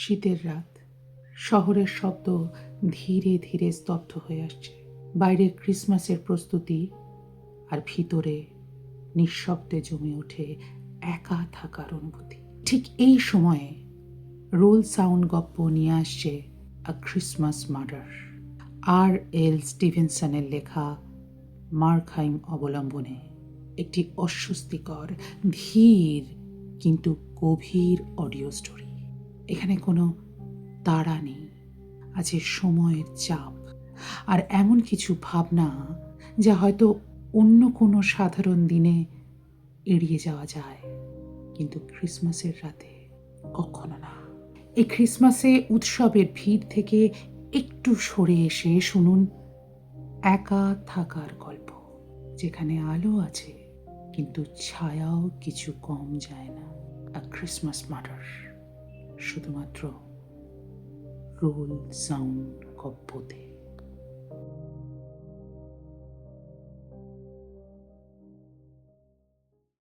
শীতের রাত। শহরের শব্দ ধীরে ধীরে স্তব্ধ হয়ে আসছে। বাইরের ক্রিসমাসের প্রস্তুতি আর ভিতরে নিঃশব্দে জমে ওঠে একা থাকার অনুভূতি। ঠিক এই সময়ে রোল সাউন্ড গপ্প নিয়ে আসছে আ ক্রিসমাস মার্ডার আর এল স্টিভেনসনের লেখা মার্কহাইম অবলম্বনে একটি অস্বস্তিকর, ধীর কিন্তু গভীর অডিও স্টোরি। এখানে কোনো তাড়া নেই। আছে সময়ের চাপ। আর এমন কিছু ভাবনা যা হয়তো অন্য কোনো সাধারণ দিনে এড়িয়ে যাওয়া যায়। কিন্তু ক্রিসমাসের রাতে কখনো না। এই ক্রিসমাসে উৎসবের ভিড় থেকে একটু সরে এসে শুনুন একা থাকার গল্প। যেখানে আলো আছে, কিন্তু ছায়াও কিছু কম যায় না। আ ক্রিসমাস মার্ডার শুধুমাত্র রোল সাউন্ড গপ্পতে